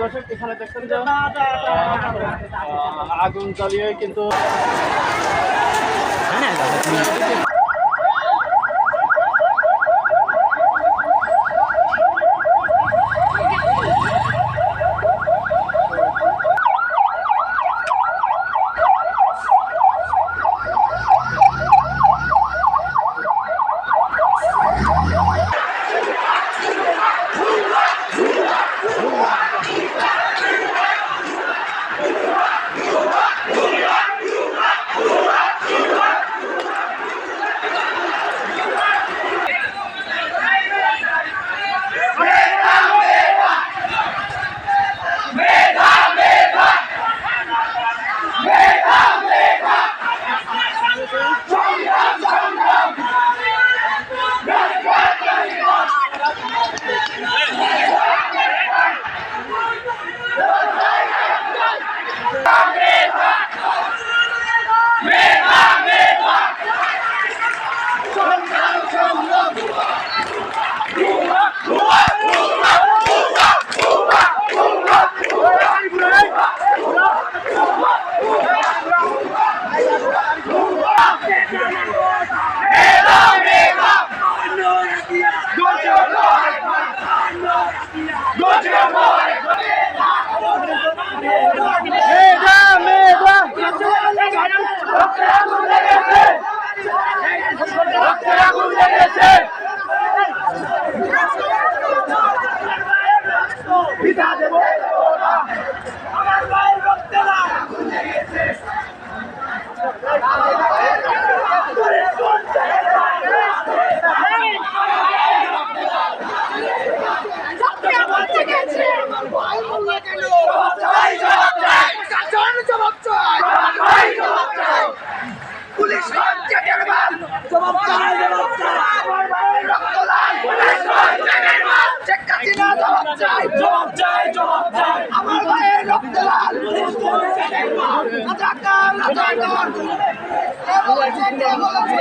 দর্শক এখানে দেখছেন যে আগুন জ্বালিয়ে কিন্তু চাই জবাব চাই জবাব চাই আমার ভাইয়ের রক্ত লাল। পুলিশ হচ্ছে রাজাকার। রাজাকার বলেছে বলেছে?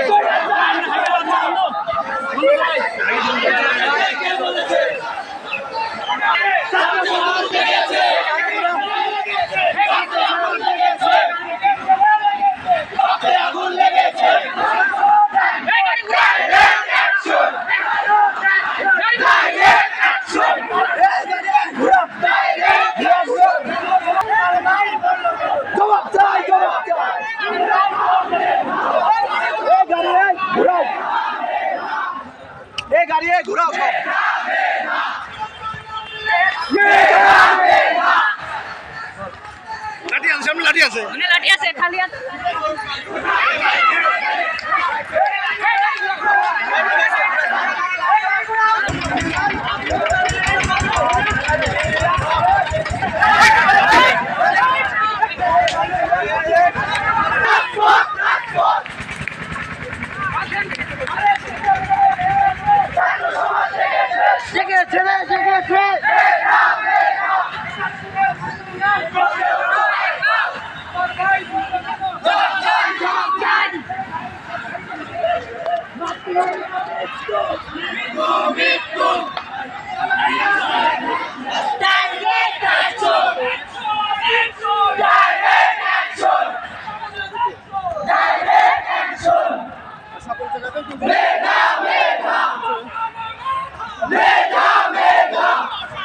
এ ঘুরাও সব। লাঠি আছে সামনে লাঠি আছে। লাঠি আছে খালি হাত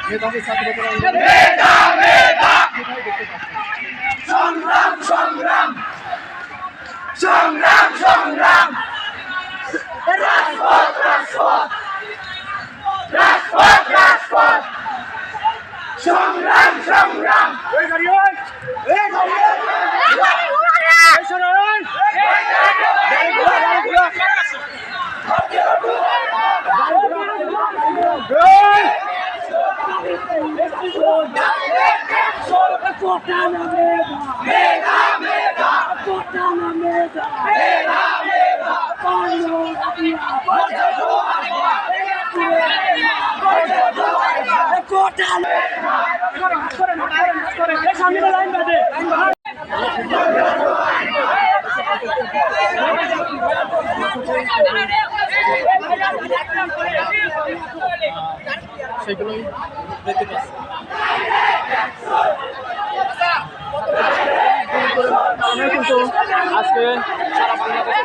মেধাবী ছাত্রদের সংগ্রাম সংগ্রাম সংগ্রাম সংগ্রাম রাজপথ রাজপথ রাজপথ রাজপথ সংগ্রাম এই গাড়ি এই গাড়ি এই শোনো ওই। গাড়ি ঘোড়া গাড়ি ঘোড়া। এই সেগুলোই দেখতে পাচ্ছি আন্দোলনে কিন্তু আজকে সারা বাংলাদেশে চলছে সেগুলোই দেখতে পাচ্ছি। কিন্তু আজকে সারা বাংলাদেশে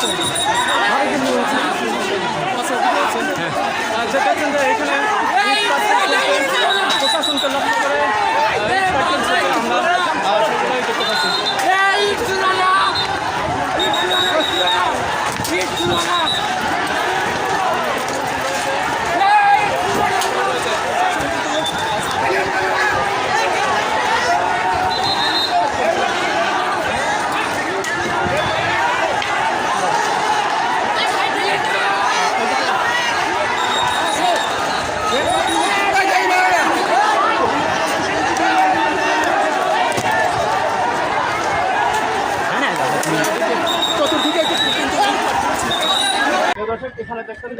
বিভিন্ন জিনিস চলছে ভালো কিন্তু হয়েছে। আচ্ছা, ঠিক আছে। আহ, যে দেখছেন যে এখানে ইট পাটকেল চলছে, প্রশাসনকে লক্ষ্য করে আহ, ইট পাটকেল চলছে, আমরা আহ, সেগুলোই দেখতে পাচ্ছি প্রিয় দর্শক এখানে দেখছেন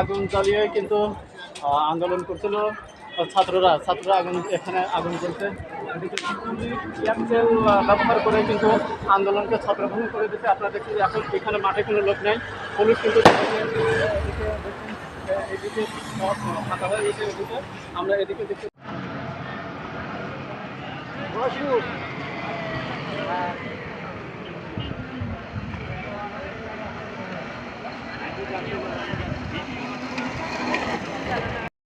আগুন জ্বালিয়ে কিন্তু আন্দোলন করছিল। ছাত্ররা ছাত্ররা আগুন, এখানে আগুন এদিকে ব্যবহার করে কিন্তু আন্দোলনকে ছত্রভঙ্গ করে দিচ্ছে। আপনারা দেখছেন এখন এখানে মাঠে কোনো লোক নেই। পুলিশ কিন্তু এদিকে এদিকে আমরা এদিকে দেখতে